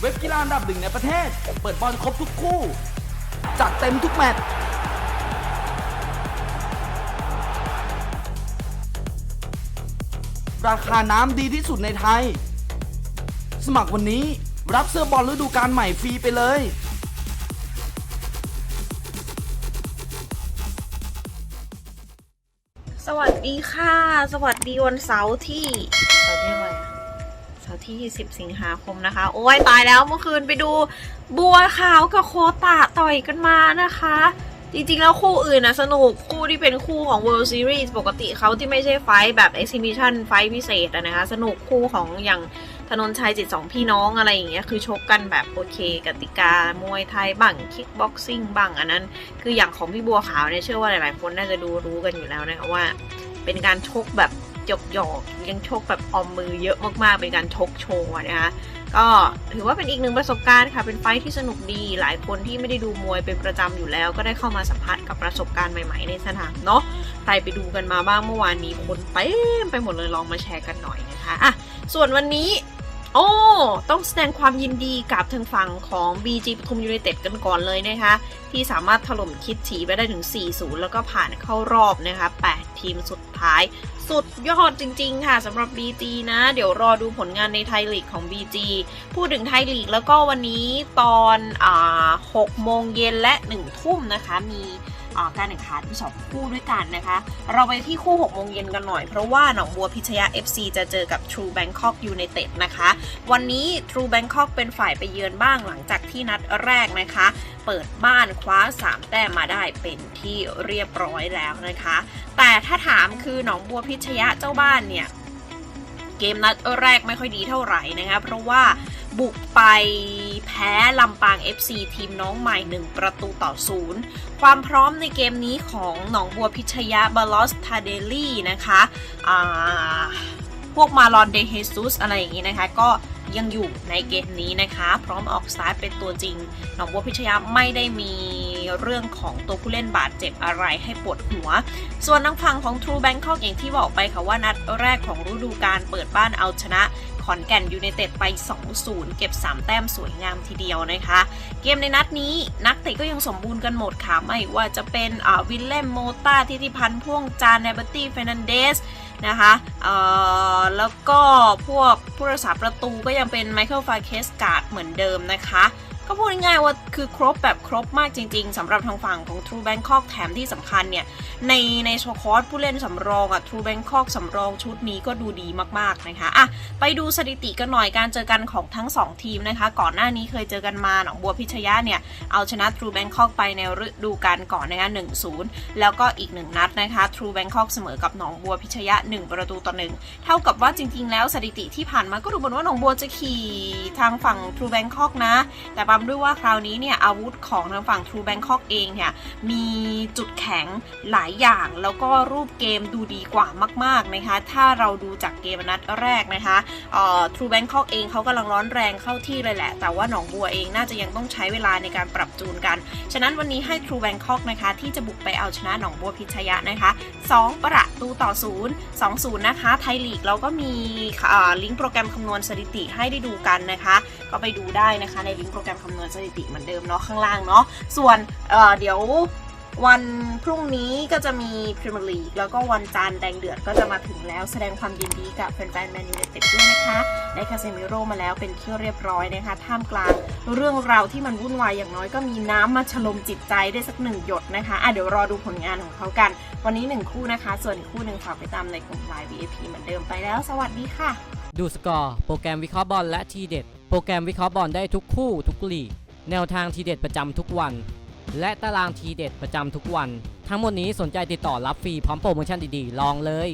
เว็บกีฬาอันดับหนึ่งในประเทศ เปิดบอลครบทุกคู่ จัดเต็มทุกแมตช์ราคาน้ำดีที่สุดในไทย สมัครวันนี้รับเสื้อบอลฤดูกาลใหม่ฟรีไปเลย สวัสดีค่ะ สวัสดีวันเสาร์ที่เสาร์ที่อะไรอะเสาร์ที่ 20 สิงหาคมนะคะ โอ้ยตายแล้วเมื่อคืนไปดูบัวขาวกับโคตะต่อยกันมานะคะ จริงๆ แล้วคู่อื่นนะสนุกคู่ที่เป็นคู่ของ World Series ปกติเขาที่ไม่ใช่ไฟแบบ Exhibition ไฟพิเศษนะคะ สนุกคู่ของอย่างธนนชัยจิตสองพี่น้องอะไรอย่างเงี้ยคือชกกันแบบโอเค กติกามวยไทยบ้างคิกบ็อกซิ่งบ้างอันนั้น คืออย่างของพี่บัวขาวเนี่ยเชื่อว่าหลายๆคนน่าจะดูรู้กันอยู่แล้วนะคะว่า เป็นการชกแบบ หยบหยอกยังชกแบบออมมือเยอะมากๆ เป็นการชกโชว์นะคะก็ถือว่าเป็นอีกหนึ่งประสบการณ์ค่ะ เป็นไฟที่สนุกดี หลายคนที่ไม่ได้ดูมวยเป็นประจำอยู่แล้ว ก็ได้เข้ามาสัมผัสกับประสบการณ์ใหม่ๆในสนามเนาะ ใครไปดูกันมาบ้างเมื่อวานนี้คนเต็มไปหมดเลยลองมาแชร์กันหน่อยนะคะ อะ ส่วนวันนี้ อ้ ต้องแสดงความยินดีกับทางฝั่งของ BG ปทุมยูไนเต็ดกันก่อนเลยนะคะ ที่สามารถถล่มคิดฉีไปได้ถึง 4-0 แล้วก็ผ่านเข้ารอบนะคะ 8 ทีมสุดท้าย สุดยอดจริง ๆ ค่ะสำหรับ BG นะ เดี๋ยวรอดูผลงานในไทยลีกของ BG พูดถึงไทยลีกแล้วก็วันนี้ตอนอ่า6โมงเย็นและ 1 ทุ่มนะคะมี การแข่งขันสองคู่ด้วยกันนะคะ เราไปที่คู่6โมงเย็นกันหน่อย เพราะว่าหนองบัวพิชยา FC จะเจอกับ True Bangkok United นะคะ วันนี้ True Bangkok เป็นฝ่ายไปเยือนบ้างหลังจากที่นัดแรกนะคะ เปิดบ้านคว้า 3 แต้มมาได้เป็นที่เรียบร้อยแล้วนะคะ แต่ถ้าถามคือหนองบัวพิชยะเจ้าบ้านเนี่ยเกมนัดแรกไม่ค่อยดีเท่าไหร่นะคะเพราะว่า บุกไปแพ้ลำปาง FC ทีมน้องใหม่ 1 ประตูต่อศูนย์ความพร้อมในเกมนี้ของหนองบัวพิชยะบาลอสทาเดลี่นะคะพวกมาลอนเดเฮซุสอะไรอย่างนี้นะคะ ก็ยังอยู่ในเกมนี้นะคะ พร้อมออกสตาร์ทเป็นตัวจริง หนองบัวพิชยะไม่ได้มีเรื่องของตัวผู้เล่นบาดเจ็บอะไรให้ปวดหัว ส่วนทางฝั่งของ True Bangkok อย่างที่บอกไปค่ะว่านัดแรกของฤดูกาลเปิดบ้านเอาชนะ อนแก่นยูไนเต็ดไป 2-0 เก็บ 3 แต้มสวยงามทีเดียวนะคะ เกมในนัดนี้นักเตะก็ยังสมบูรณ์กันหมดค่ะ ไม่ว่าจะเป็นอวิลเลมโมตาทิติพันธ์พ่วงจานเนเบอร์ตี้เฟรนันเดสนะคะแล้วก็พวกผู้รักษาประตูก็ยังเป็นไมเคิลฟาเคสการ์ดเหมือนเดิมนะคะ ก็พูดง่ายๆว่าคือครบแบบครบมากจริงๆสำหรับทางฝั่งของ True Bangkok แถมที่สำคัญเนี่ย ในในโชคอร์สผู้เล่นสำรองอะ True Bangkok สำรองชุดนี้ก็ดูดีมากๆนะคะอะไปดูสถิติกันหน่อยการเจอกันของทั้ง 2 ทีมนะคะ ก่อนหน้านี้เคยเจอกันมาหนองบัวพิชยะเนี่ย เอาชนะ True Bangkok ไปในฤดูกาลก่อนนะคะ1-0แล้วก็อีก1นัดนะคะ True Bangkok เสมอกับหนองบัวพิชยะ 1 ประตูต่อ1เท่ากับว่าจริง ๆ แล้วสถิติที่ผ่านมาก็ดูเหมือนว่าหนองบัวจะขี่ทางฝั่ง True Bangkok นะ แต่ปมด้วยว่าคราวนี้เนี่ยอาวุธของทางฝั่ง True Bangkok เองเนี่ยมีจุดแข็งหลายอย่าง แล้วก็รูปเกมดูดีกว่ามากๆนะคะ ถ้าเราดูจากเกมนัดแรกนะคะเอ่อ True Bangkok เองเขากำลังร้อนแรงเข้าที่เลยแหละ แต่ว่าหนองบัวเองน่าจะยังต้องใช้เวลาในการปรับจูนกัน ฉะนั้นวันนี้ให้ True Bangkok นะคะที่จะบุกไปเอาชนะหนองบัวพิชยะนะคะ 2 ประตูต่อ 0 2 0 นะคะ ไทยลีกเราก็มีลิงก์โปรแกรมคำนวณสถิติให้ได้ดูกันนะคะ ก็ไปดูได้นะคะในลิงก์โปรแกรมคำนวณสถิติเหมือนเดิมเนาะข้างล่างเนาะส่วนเเดี๋ยววันพรุ่งนี้ก็จะมีพรีเมียร์ลีกแล้วก็วันจันทร์แดงเดือดก็จะมาถึงแล้วแสดงความยินดีกับแฟนๆแมนยูไนเต็ดด้วยนะคะได้คาเซมิโร่มาแล้วเป็นที่เรียบร้อยนะคะ ท่ามกลางเรื่องราวที่มันวุ่นวายอย่างน้อยก็มีน้ำมาฉลมจิตใจได้สักหนึ่งหยดนะคะอะเดี๋ยวรอดูผลงานของเขากัน วันนี้หนึ่งคู่นะคะ ส่วนอีกคู่หนึ่งฝากไปตามในกลุ่มไลน์ VIP เหมือนเดิมไปแล้ว สวัสดีค่ะ ดูสกอร์ โปรแกรมวิเคราะห์บอลและทีเด็ด โปรแกรมวิเคราะห์บอลได้ทุกคู่ทุกลีก แนวทางทีเด็ดประจำทุกวัน และตารางทีเด็ดประจำทุกวัน ทั้งหมดนี้สนใจติดต่อรับฟรีพร้อมโปรโมชั่นดีๆ ลองเลย